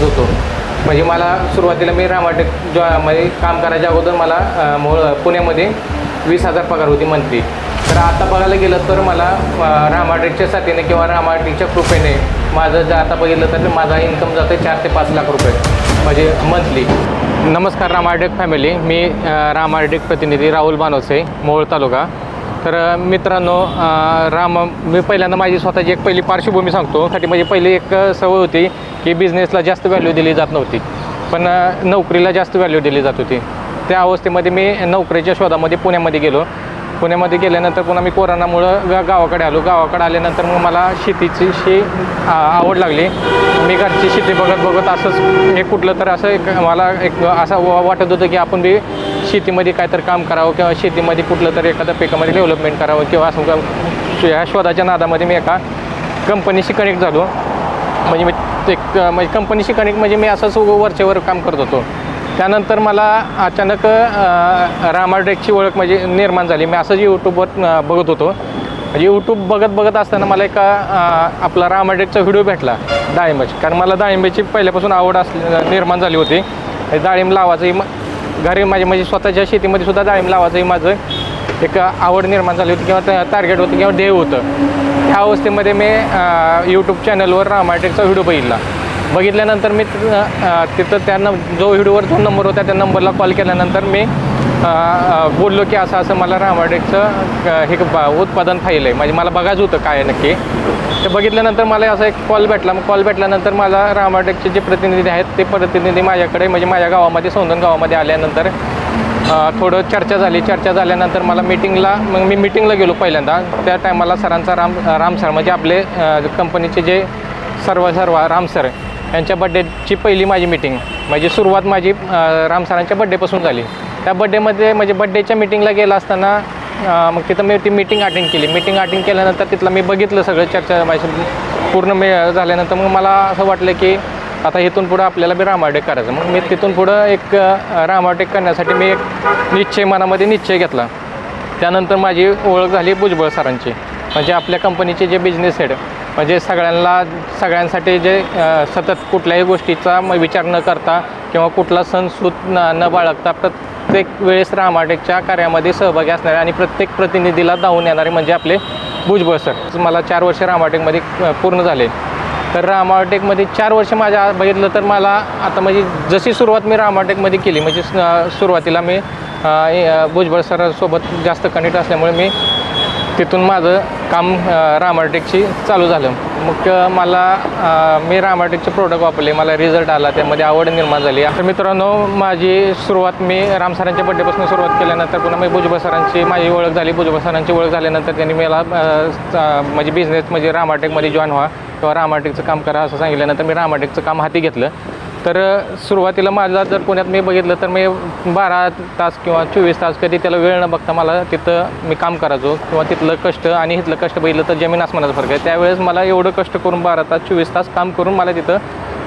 करत होतो. म्हणजे मला सुरुवातीला मी रामाटेक जॉ म्हणजे काम करायच्या अगोदर मला पुण्यामध्ये वीस हजार पगार होती मंथली. तर आता बघायला गेलं तर मला रामाटेकच्या साथीने किंवा रामाटेकच्या कृपेने माझं जर आता बघितलं तर माझा इन्कम जातं चार ते पाच लाख रुपये म्हणजे मंथली. नमस्कार रामाटेक फॅमिली. मी रामाटेक प्रतिनिधी राहुल बानोसे मोहोळ तालुका. तर मित्रांनो राम मी पहिल्यांदा माझी स्वतःची एक पहिली पार्श्वभूमी सांगतो. साठी माझी पहिली एक सवय होती की बिझनेसला जास्त व्हॅल्यू दिली जात नव्हती. पण नोकरीला जास्त व्हॅल्यू दिली जात होती. त्या अवस्थेमध्ये मी नोकरीच्या शोधामध्ये पुण्यामध्ये गेलो. पुण्यामध्ये गेल्यानंतर पुन्हा मी कोरोनामुळं गा गावाकडे आलो. गावाकडे आल्यानंतर मग मला शेतीची शी आवड लागली. मी घरची शेती बघत बघत असंच एक कुठलं तर असं एक मला एक असं वा- वाटत होतं की आपण बी शेतीमध्ये काय तर काम करावं किंवा शेतीमध्ये कुठलं तरी एखाद्या पिकामध्ये डेव्हलपमेंट करावं किंवा असं का- या शोधाच्या नादामध्ये मी एका कंपनीशी कनेक्ट झालो. म्हणजे मी एक म्हणजे कंपनीशी कनेक्ट म्हणजे मी असंच वरचेवर काम करत होतो. त्यानंतर मला अचानक अ, रामाडेकची ओळख म्हणजे निर्माण झाली. मी असंच यूट्यूबवर बघत होतो. म्हणजे यूट्यूब बघत बघत असताना मला एका आपला रामाडेकचा व्हिडिओ भेटला डाळिंबाची. कारण मला डाळिंबाची पहिल्यापासून आवड असली निर्माण झाली होती. डाळिंब लावायचंही घरी माझ्या म्हणजे स्वतःच्या शेतीमध्ये सुद्धा डाळिंब लावायचंही माझं. एक आवड निर्माण झाली होती किंवा टार्गेट होतं किंवा ध्येय होतं. ह्या अवस्थेमध्ये मी यूट्यूब चॅनलवर रामाटेकचा व्हिडिओ बघितला. बघितल्यानंतर मी तिथं त्यांना जो व्हिडिओवर जो नंबर होता त्या नंबरला कॉल केल्यानंतर मी बोललो की असं असं मला रामाटेकचं हे उत्पादन पाहिलं आहे म्हणजे मला बघायचं होतं काय नक्की. ते बघितल्यानंतर मला असा एक कॉल भेटला. मग कॉल भेटल्यानंतर मला रामाटेकचे जे प्रतिनिधी आहेत ते प्रतिनिधी माझ्याकडे म्हणजे माझ्या गावामध्ये सौंदन गावामध्ये आल्यानंतर थोडं चर्चा झाली. चर्चा झाल्यानंतर मला मीटिंगला मग मी मीटिंगला गेलो पहिल्यांदा. त्या टायमाला सरांचा राम राम सर म्हणजे आपले कंपनीचे जे सर्व सर्व राम सर यांच्या बड्डेची पहिली माझी मीटिंग म्हणजे सुरुवात माझी राम सरांच्या बड्डेपासून झाली. त्या बड्डेमध्ये म्हणजे बड्डेच्या मीटिंगला गेला असताना मग तिथं मी ती मीटिंग अटेंड केली. मीटिंग अटेंड केल्यानंतर तिथलं मी बघितलं सगळं चर्चा माझी पूर्ण मी झाल्यानंतर मग मला असं वाटलं की आता इथून पुढं आपल्याला बी रामाटेक करायचं. मग मी तिथून पुढं एक रामाटेक करण्यासाठी मी एक निश्चय मनामध्ये निश्चय घेतला. त्यानंतर माझी ओळख झाली भुजबळ सरांची. म्हणजे आपल्या कंपनीचे जे बिझनेस हेड म्हणजे सगळ्यांना सगळ्यांसाठी जे सतत कुठल्याही गोष्टीचा विचार न करता किंवा कुठला सण सूत न न बाळगता प्रत्येक वेळेस रामाटेकच्या कार्यामध्ये सहभागी असणारे आणि प्रत्येक प्रतिनिधीला धावून येणारे म्हणजे आपले भुजबळ सर. मला चार वर्ष रामाटेकमध्ये पूर्ण झाले. तर रामाटेकमध्ये चार वर्ष माझ्या बघितलं तर मला आता म्हणजे जशी सुरुवात मी रामाटेकमध्ये केली म्हणजे सुरुवातीला मी भुजबळ सरांसोबत जास्त कनेक्ट असल्यामुळे मी तिथून माझं काम रामाटेकची चालू झालं. मग मला मी रामाटेकचे प्रोडक्ट वापरले. मला रिझल्ट आला त्यामध्ये आवड निर्माण झाली. आता मित्रांनो माझी सुरुवात मी राम सरांच्या बड्डेपासून सुरुवात केल्यानंतर पुन्हा मी भुजबळ सरांची माझी ओळख झाली. भुजबळ सरांची ओळख झाल्यानंतर त्यांनी मला अ, म्हणजे बिझनेस म्हणजे रामाटेकमध्ये जॉईन व्हा किंवा रामाटेकचं काम करा असं सांगितल्यानंतर मी रामाटेकचं काम हाती घेतलं. तर सुरुवातीला माझा जर पुण्यात मी बघितलं तर मी बारा तास किंवा चोवीस तास कधी त्याला वेळ न बघता मला तिथं मी काम करायचो किंवा तिथलं कष्ट आणि इथलं कष्ट बघितलं तर जमीन आसमानाचा फरक आहे. त्यावेळेस मला एवढं कष्ट करून बारा तास चोवीस तास काम करून मला तिथं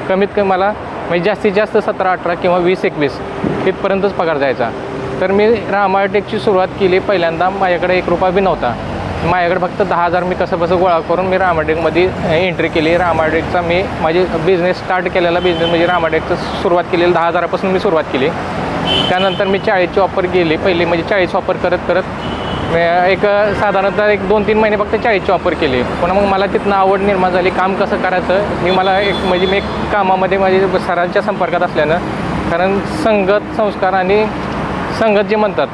कमीत कमी मला म्हणजे जास्तीत जास्त सतरा अठरा किंवा वीस एकवीस तिथपर्यंतच पगार जायचा तर मी रामायोटेकची सुरुवात केली पहिल्यांदा माझ्याकडे एक रुपया बी नव्हता. माझ्याकडे फक्त दहा हजार मी कसं बसं गोळा करून मी रामाटेकमध्ये एंट्री केली. रामाटेकचा मी माझी बिझनेस स्टार्ट केलेला बिझनेस म्हणजे रामाटेकचं सुरुवात केलेली दहा हजारापासून मी सुरुवात केली. त्यानंतर मी चाळीसची ऑफर गेली पहिली म्हणजे चाळीस ऑफर करत करत एक साधारणतः एक दोन तीन महिने फक्त चाळीसची ऑफर केली. पुन्हा मग मला तिथनं आवड निर्माण झाली काम कसं करायचं मी मला एक म्हणजे मी एक कामामध्ये माझे सरांच्या संपर्कात असल्यानं कारण संगत संस्कार आणि संगत जे म्हणतात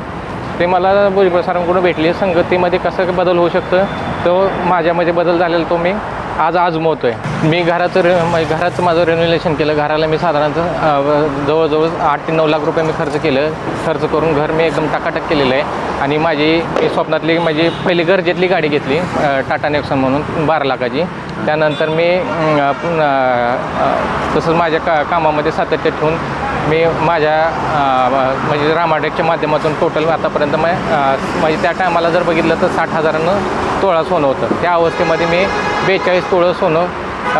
ते मला भुजबळ सरांकडून भेटली. संगतीमध्ये कसं बदल होऊ शकतं तो माझ्यामध्ये बदल झालेला तो मी आज आजमवतो आहे मी घराचं रे म्हणजे घराचं माझं रेन्युलेशन केलं. घराला मी साधारणतः जवळजवळ आठ ते नऊ लाख रुपये मी खर्च केलं. खर्च करून घर मी एकदम टाकाटक केलेलं आहे. आणि माझी मी स्वप्नातली माझी पहिली गरजेतली गाडी घेतली टाटा नेक्सन म्हणून बारा लाखाची. त्यानंतर मी तसंच माझ्या का कामामध्ये सातत्य ठेवून मी माझ्या म्हणजे रामाटेकच्या माध्यमातून टोटल आतापर्यंत मी म्हणजे त्या टायमाला जर बघितलं तर साठ हजारानं तोळा सोनं होतं. त्या अवस्थेमध्ये मी बेचाळीस तोळं सोनं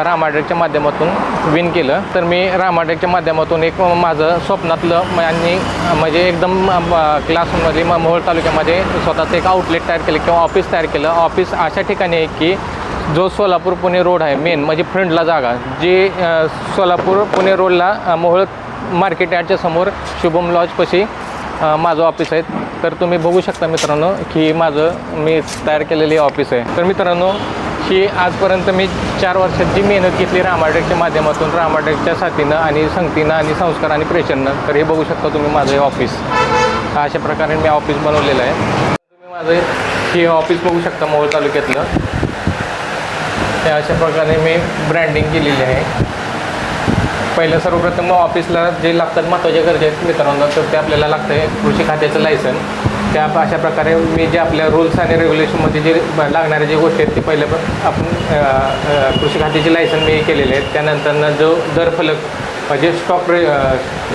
रामाटेकच्या माध्यमातून विन केलं. तर मी रामाटेकच्या माध्यमातून एक माझं स्वप्नातलं म- आणि म्हणजे एकदम क्लासमध्ये मोहोळ तालुक्यामध्ये स्वतःचं एक आउटलेट तयार केलं किंवा ऑफिस तयार केलं. ऑफिस अशा ठिकाणी आहे की जो सोलापूर पुणे रोड आहे मेन म्हणजे फ्रंटला जागा. जे सोलापूर पुणे रोडला मोहळ मोहोळ मार्केट यार्डच्या समोर शुभम लॉजपाशी माझं ऑफिस आहे. तर तुम्ही बघू शकता मित्रांनो की माझं मी तयार केलेली ऑफिस आहे. तर मित्रांनो ही आजपर्यंत मी चार वर्षात जी मेहनत घेतली रामाटेकच्या माध्यमातून रामाटेकच्या साथीनं आणि संगतीनं आणि संस्कार आणि प्रेशरनं तर हे बघू शकता तुम्ही माझं हे ऑफिस अशा प्रकारे मी ऑफिस बनवलेलं आहे. तुम्ही माझं हे ऑफिस बघू शकता मोहोळ तालुक्यातलं. हे अशा प्रकारे मी ब्रँडिंग केलेली आहे. पहिलं सर्वप्रथम ऑफिसला जे लागतात महत्त्वाच्या गरजे आहेत मित्रांनो तर ते आपल्याला लागतं आहे कृषी खात्याचं लायसन त्या अशा प्रकारे मी जे आपल्या रूल्स आणि रेग्युलेशनमध्ये जे लागणाऱ्या जे गोष्टी आहेत ते पहिलं आपण कृषी खात्याचे लायसन मी केलेले आहेत त्यानंतरनं जो दर फलक म्हणजे स्टॉक रे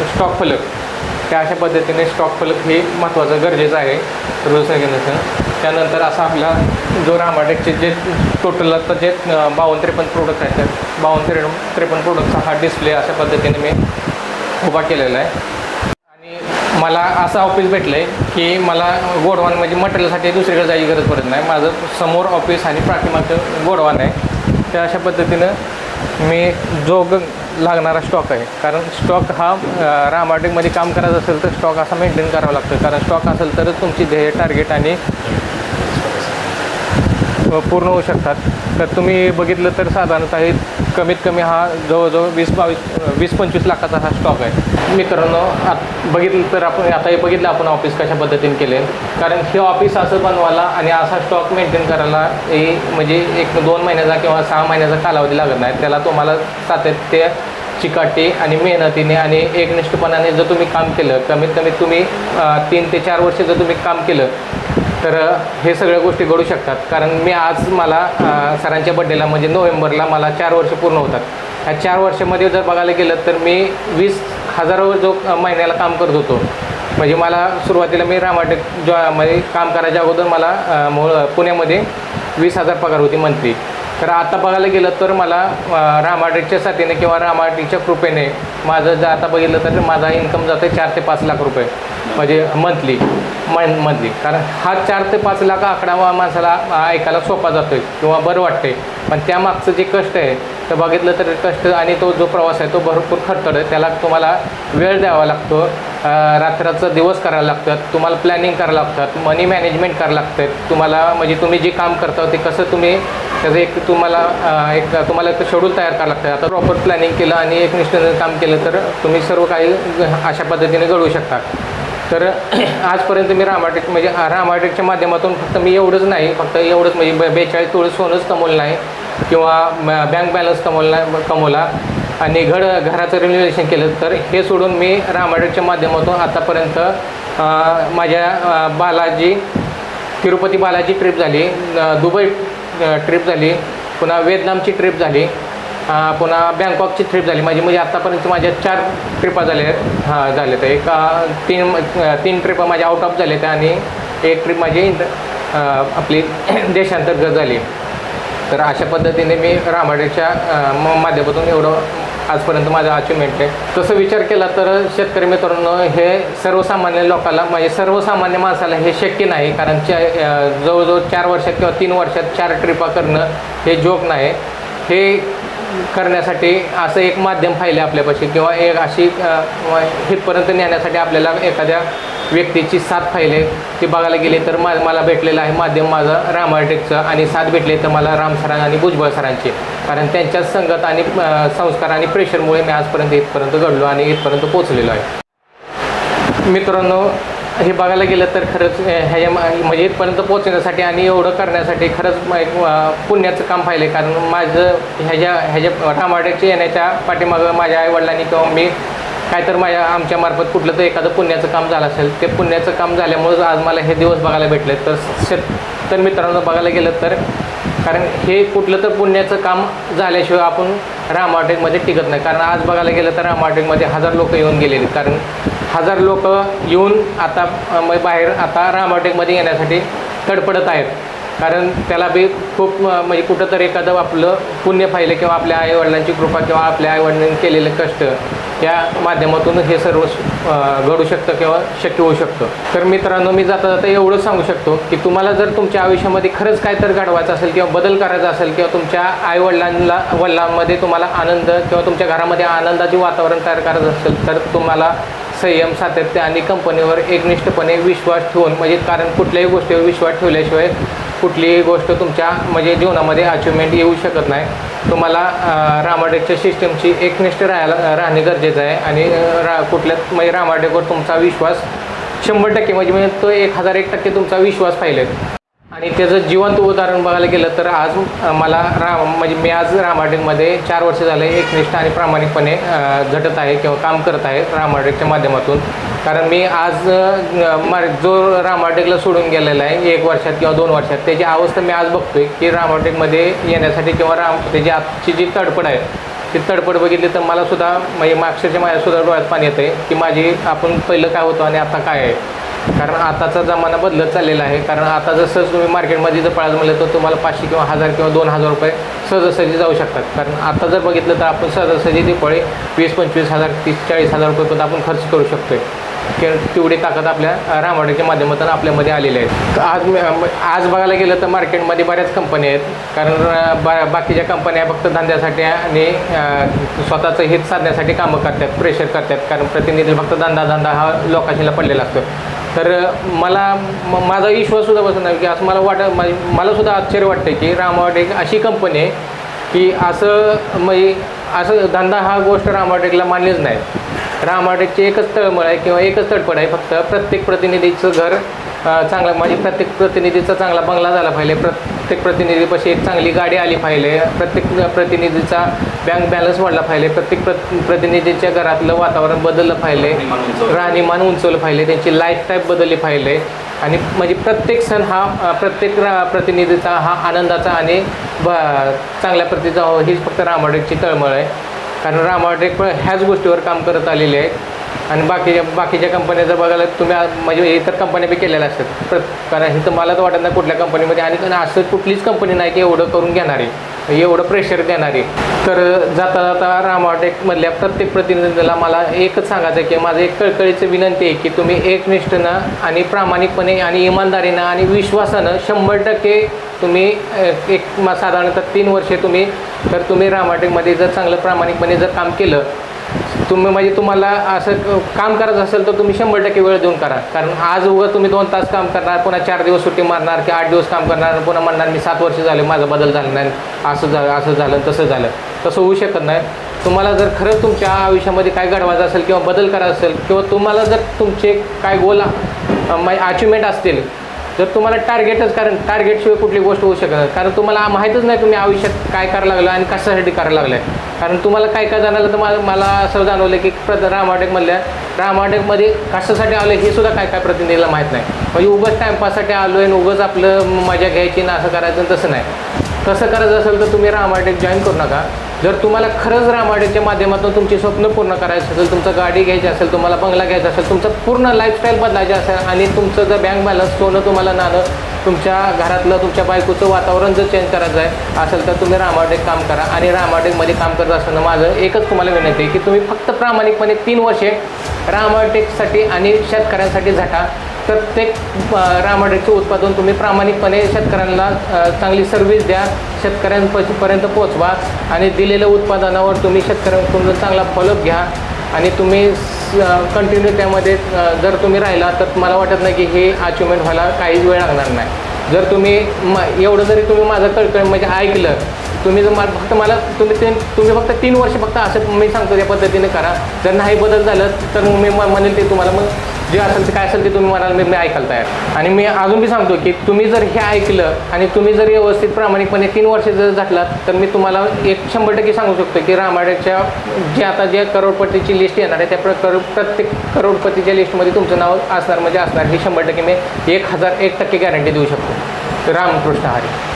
स्टॉक फलक त्या अशा पद्धतीने स्टॉक फलक हे महत्त्वाचं गरजेचं आहे. रूल्स घेण्याचं त्यानंतर असा आपला जो रामाटेकचे जे टोटल आता जे बावन्न त्रेपन्न प्रोडक्ट आहेत त्या बावन्न त्रे त्रेपन्न प्रोडक्टचा हा डिस्प्ले अशा पद्धतीने मी उभा केलेला आहे. आणि मला असं ऑफिस भेटलं आहे की मला गोडवान म्हणजे मटेरियलसाठी दुसरीकडे जायची गरज पडत नाही. माझं समोर ऑफिस आणि पाठीमागचं गोडवान आहे. त्या अशा पद्धतीनं मी जो ग लागणारा स्टॉक आहे. कारण स्टॉक हा अ, रामाटेकमध्ये काम करायचं असेल तर स्टॉक असा मेंटेन करावा लागतो. कारण स्टॉक असेल तरच तुमची ध्येय टार्गेट आणि पूर्ण होऊ शकतात. तर तुम्ही बघितलं तर साधारणतः कमीत कमी हा जवळजवळ वीस बावीस वीस पंचवीस लाखाचा हा स्टॉक आहे. मित्रांनो आत बघितलं तर आपण आता हे बघितलं आपण ऑफिस कशा पद्धतीने केले. कारण हे ऑफिस असं बनवायला आणि असा स्टॉक मेंटेन करायला हे म्हणजे एक दोन महिन्याचा किंवा सहा महिन्याचा कालावधी लागत नाही. त्याला तुम्हाला सातत्य चिकाटी आणि मेहनतीने आणि एकनिष्ठपणाने जर तुम्ही काम केलं कमीत कमी तुम्ही तीन ते चार वर्ष जर तुम्ही काम केलं तर हे सगळ्या गोष्टी घडू शकतात. कारण मी आज मला सरांच्या बड्डेला म्हणजे नोव्हेंबरला मला चार वर्ष पूर्ण होतात. ह्या चार वर्षामध्ये जर बघायला गेलं तर मी वीस हजारावर जो महिन्याला काम करत होतो. म्हणजे मला सुरुवातीला मी रामाटेक जॉ म्हणजे काम करायच्या अगोदर मला मोळ पुण्यामध्ये वीस हजार पगार होती मंथली. तर आता बघायला गेलं तर मला रामाटेकच्या साथीने किंवा रामाटेकच्या कृपेने माझं जर आता बघितलं तर माझा इन्कम जातं चार ते पाच लाख रुपये. म्हणजे मंथली मन मंथली कारण हा चार ते पाच लाख आकडा माणसाला ऐकायला सोपा जातोय किंवा बरं वाटते पण त्यामागचं जे कष्ट आहे तर बघितलं तर कष्ट आणि तो जो प्रवास आहे तो भरपूर खडखड आहे. त्याला तुम्हाला वेळ द्यावा लागतो. रात्राचा दिवस करायला लागतात. तुम्हाला प्लॅनिंग करायला लागतात. मनी मॅनेजमेंट करायला लागतात. तुम्हाला म्हणजे तुम्ही जे काम करता ते कसं तुम्ही त्याचं एक तुम्हाला एक तुम्हाला एक शेड्यूल तयार करावं लागतं. आता प्रॉपर प्लॅनिंग केलं आणि एक निष्ठेनं काम केलं तर तुम्ही सर्व काही अशा पद्धतीने घडवू शकता. तर आजपर्यंत मी रामाटेक म्हणजे रामाटेकच्या माध्यमातून फक्त मी एवढंच नाही फक्त एवढंच म्हणजे बे- बेचाळीस तोळ सोनंच कमवलं नाही किंवा बँक बॅलन्स कमवला कमवला आणि घड घराचं रिन्युएशन केलं. तर हे सोडून मी रामाटेकच्या माध्यमातून आतापर्यंत माझ्या बालाजी तिरुपती बालाजी ट्रिप झाली दुबई ट्रिप झाली पुन्हा व्हिएतनामची ट्रिप झाली पुन्हा बँकॉकची ट्रिप झाली. माझी म्हणजे आत्तापर्यंत माझ्या चार ट्रिपा झाल्या आहेत हां झाल्या आहेत एक तीन तीन ट्रिपा माझ्या आउट ऑफ झाल्या आहेत आणि एक ट्रिप माझी इंट आपली देशांतर्गत झाली. तर अशा पद्धतीने मी रामाडेच्या म- माध्यमातून एवढं आजपर्यंत माझं अचिव्हमेंट आहे. तसं विचार केला तर शेतकरी मित्रांनो हे सर्वसामान्य लोकांना म्हणजे सर्वसामान्य माणसाला हे शक्य नाही. कारण च्या जवळजवळ चार वर्षात किंवा तीन वर्षात चार ट्रिपा करणं हे जोक नाही. हे करण्यासाठी असं एक माध्यम पाहिलं आपल्यापाशी किंवा एक अशी हितपर्यंत नेण्यासाठी आपल्याला एखाद्या व्यक्तीची साथ पाहिले ती बघायला गेली तर मा मला भेटलेलं आहे माध्यम माझं रामाटेकचं आणि साथ भेटले तर मला राम सरां आणि भुजबळ सरांची. कारण त्यांच्या संगत आणि संस्कार आणि प्रेशरमुळे मी आजपर्यंत इथपर्यंत घडलो आणि इथपर्यंत पोचलेलो आहे. मित्रांनो हे बघायला गेलं तर खरंच ह्याच्या म्हणजे इथपर्यंत पोहोचण्यासाठी आणि एवढं करण्यासाठी खरंच एक पुण्याचं काम पाहिलं कारण माझं ह्याच्या ह्याच्या रामाटेकच्या येण्याच्या पाठीमागं माझ्या आईवडिलांनी किंवा मी काय तर माझ्या आमच्या मार्फत कुठलं तर एखादं पुण्याचं काम झालं असेल ते पुण्याचं काम झाल्यामुळंच आज मला हे दिवस बघायला भेटले. तर शेत तर मित्रांनो बघायला गेलं तर कारण हे कुठलं तर पुण्याचं काम झाल्याशिवाय आपण रामाटेकमध्ये टिकत नाही. कारण आज बघायला गेलं तर रामाटेकमध्ये हजार लोक येऊन गेलेले कारण हजार लोक येऊन आता म- बाहेर आता रामाटेकमध्ये येण्यासाठी तडपडत आहेत. कारण त्याला बी खूप म्हणजे कुठंतरी एखादं आपलं पुण्य पाहिलं किंवा आपल्या आईवडिलांची कृपा किंवा आपल्या आईवडिलांनी केलेले कष्ट या माध्यमातून हे सर्व घडू शकतं किंवा शक्य होऊ शकतं. तर मित्रांनो मी जाता जाता एवढंच सांगू शकतो की तुम्हाला जर तुमच्या आयुष्यामध्ये खरंच काय तर घडवायचं असेल किंवा बदल करायचा असेल किंवा तुमच्या आईवडिलांना वडिलांमध्ये तुम्हाला आनंद किंवा तुमच्या घरामध्ये आनंदाचे वातावरण तयार करायचं असेल तर तुम्हाला संयम सातत्य आणि कंपनीवर एकनिष्ठपणे विश्वास ठेवून म्हणजे कारण कुठल्याही गोष्टीवर विश्वास ठेवल्याशिवाय कुठलीही गोष्ट तुमच्या म्हणजे जीवनामध्ये अचिव्हमेंट येऊ शकत नाही. तुम्हाला रामाडेच्या सिस्टमची एकनिष्ठ राहायला राहणे गरजेचं आहे आणि रा कुठल्या म्हणजे रामाडेवर तुमचा विश्वास शंभर टक्के म्हणजे म्हणजे तो एक हजार एक टक्के तुमचा विश्वास पाहिजे आणि त्याचं जिवंत उदाहरण बघायला गेलं तर आज मला राम म्हणजे मी आज रामाटेकमध्ये चार वर्ष झाले एकनिष्ठ आणि प्रामाणिकपणे झटत आहे किंवा काम करत आहे रामाटेकच्या माध्यमातून. कारण मी आज मा जो रामाटेकला सोडून गेलेला आहे एक वर्षात किंवा दोन वर्षात त्याची अवस्था मी आज बघतोय की रामाटेकमध्ये येण्यासाठी किंवा राम त्याची आजची जी तडफड आहे ती तडफड बघितली तर मला सुद्धा म्हणजे मागच्या माझ्यासुद्धा डोळ्यात पाणी येतं आहे की माझी आपण पहिलं काय होतं आणि आता काय आहे. कारण आताचा जमाना बदलत चाललेला आहे. कारण आता जसं तुम्ही मार्केटमध्ये जर पळायचं म्हणलं तर तुम्हाला पाचशे किंवा हजार किंवा दोन हजार रुपये सहजासहजी जाऊ शकतात. कारण आता जर बघितलं तर आपण सहजासहजी फळे वीस पंचवीस हजार तीस चाळीस हजार रुपयेपर्यंत आपण खर्च करू शकतोय. की तेवढी ताकद आपल्या रामवाड्याच्या माध्यमातून आपल्यामध्ये आलेली आहे. तर आज आज बघायला गेलं तर मार्केटमध्ये बऱ्याच कंपन्या आहेत. कारण बा बाकीच्या कंपन्या फक्त धंद्यासाठी आणि स्वतःचं हित साधण्यासाठी कामं करतात प्रेशर करतात. कारण प्रतिनिधी फक्त धंदा धंदा हा लोकांशीला पडलेला असतो. तर मला म- माझा विश्वाससुद्धा बसत नाही की असं मला वाट म्हणजे मला सुद्धा आश्चर्य वाटतं की रामावट एक अशी कंपनी आहे की असं म्हणजे असं धंदा हा गोष्ट रामाटेकला मान्यच नाही. रामवाटेकची एकच तळमळ आहे किंवा एकच तडपड आहे फक्त प्रत्येक प्रतिनिधीचं घर चांगला म्हणजे प्रत्येक प्रतिनिधीचा चांगला बंगला झाला पाहिजे. प्रत्येक प्रतिनिधीपाशी एक चांगली गाडी आली पाहिजे. प्रत्येक प्रतिनिधीचा बँक बॅलन्स वाढला पाहिजे. प्रत्येक प्र प्रतिनिधीच्या घरातलं वातावरण बदललं पाहिजे. राहणीमान उंचवलं पाहिजे. त्यांची लाईफ टाईप बदलली पाहिजे. आणि म्हणजे प्रत्येक सण हा प्रत्येक रा प्रतिनिधीचा हा आनंदाचा आणि ब चांगल्या प्रतीचा हो हीच फक्त रामाडेकची तळमळ आहे. कारण रामाटेक पण ह्याच गोष्टीवर काम करत आलेले आहेत. आणि बाकीच्या बाकीच्या कंपन्या जर बघायला तुम्ही म्हणजे इतर कंपन्या बी केलेल्या असतात. प्र कारण इथं मला तर वाटत नाही कुठल्या कंपनीमध्ये आणि असं कुठलीच कंपनी नाही की एवढं करून घेणारी एवढं प्रेशर देणारी तर जाता जाता रामाटेकमधल्या प्रत्येक प्रतिनिधीला मला एकच सांगायचं आहे की माझं एक कळकळीचं विनंती आहे की तुम्ही एकनिष्ठनं आणि प्रामाणिकपणे आणि इमानदारीनं आणि विश्वासानं शंभर टक्के तुम्ही एक म- साधारणतः तीन वर्षे तुम्ही तर तुम्ही रामाटेकमध्ये जर चांगलं प्रामाणिकपणे जर काम केलं तुम्ही म्हणजे तुम्हाला असं काम करायचं असेल तर तुम्ही शंभर टक्के वेळ देऊन करा. कारण आज उगा तुम्ही दोन तास काम करणार पुन्हा चार दिवस सुट्टी मारणार की आठ दिवस काम करणार पुन्हा म्हणणार मी सात वर्ष झाले माझा बदल झाला नाही असं झालं असं झालं तसं झालं. तसं होऊ शकत नाही. तुम्हाला जर खरंच तुमच्या आयुष्यामध्ये काय घडवायचं असेल किंवा बदल करायचा असेल किंवा तुम्हाला जर तुमचे काय गोल अचिव्हमेंट असतील जर तुम्हाला टार्गेटच कारण टार्गेटशिवाय कुठली गोष्ट होऊ शकत नाही. कारण तुम्हाला माहीतच नाही तुम्ही आयुष्यात काय करायला लागलं आणि कशासाठी करायला लागलं आहे कारण तुम्हाला काय काय जाणवलं तर मला मला असं जाणवलं की प्र रामाटेकमधल्या रामाटेकमध्ये कशासाठी आलं हे सुद्धा काय काय प्रतिनिधीला माहीत नाही. म्हणजे उगाच टाईमपाससाठी आलो आहे आणि उगाच आपलं मजा घ्यायची ना असं करायचं आणि तसं नाही. तसं करायचं असेल तर तुम्ही रामाटेक जॉईन करू नका. जर तुम्हाला खरंच रामाडेच्या माध्यमातून तुमची स्वप्न पूर्ण करायचं असेल तुमचं गाडी घ्यायची असेल तुम्हाला बंगला घ्यायचा असेल तुमचं पूर्ण लाईफस्टाईल बदलायचं असेल आणि तुमचं जर बँक बॅलन्स सोनं तुम्हाला नाणं तुमच्या घरातलं तुमच्या बायकोचं वातावरण जर चेंज करायचं आहे असेल तर तुम्ही रामाटेक काम करा आणि रामाटेकमध्ये काम करत असताना माझं एकच तुम्हाला विनंती आहे की तुम्ही फक्त प्रामाणिकपणे तीन वर्षे रामाटेकसाठी आणि शेतकऱ्यांसाठी झटा. प्रत्येक अ, रामाडेचं उत्पादन तुम्ही प्रामाणिकपणे शेतकऱ्यांना चांगली सर्व्हिस द्या. शेतकऱ्यांपर्यंत पोचवा आणि दिलेल्या उत्पादनावर तुम्ही शेतकऱ्यांकडून चांगला फॉलोअप घ्या आणि तुम्ही कंटिन्यू त्यामध्ये जर तुम्ही राहिला तर मला वाटत नाही की हे अचिव्हमेंट व्हायला काहीच वेळ लागणार नाही. जर तुम्ही म एवढं जरी तुम्ही माझं कळकळ म्हणजे ऐकलं तुम्ही जर मला फक्त मला तुम्ही तीन तुम्ही फक्त तीन वर्ष फक्त असं मी सांगतो त्या पद्धतीने करा. जर नाही बदल झालं तर मग मी म- म्हणेल ते तुम्हाला मग जे असेल ते काय असेल ते तुम्ही म्हणाल मी मी ऐकायला तयार. आणि मी अजून बी सांगतो की तुम्ही जर हे ऐकलं आणि तुम्ही जर व्यवस्थित प्रामाणिकपणे तीन वर्ष जर झाटलात तर मी तुम्हाला एक शंभर टक्के सांगू शकतो की रामायणाच्या जे आता जे करोडपतीची लिस्ट येणार आहे त्या प्र करो प्रत्येक करोडपतीच्या लिस्टमध्ये तुमचं नाव असणार म्हणजे असणार ही शंभर टक्के मी एक हजार एक टक्के गॅरंटी देऊ शकतो. रामकृष्ण हरी.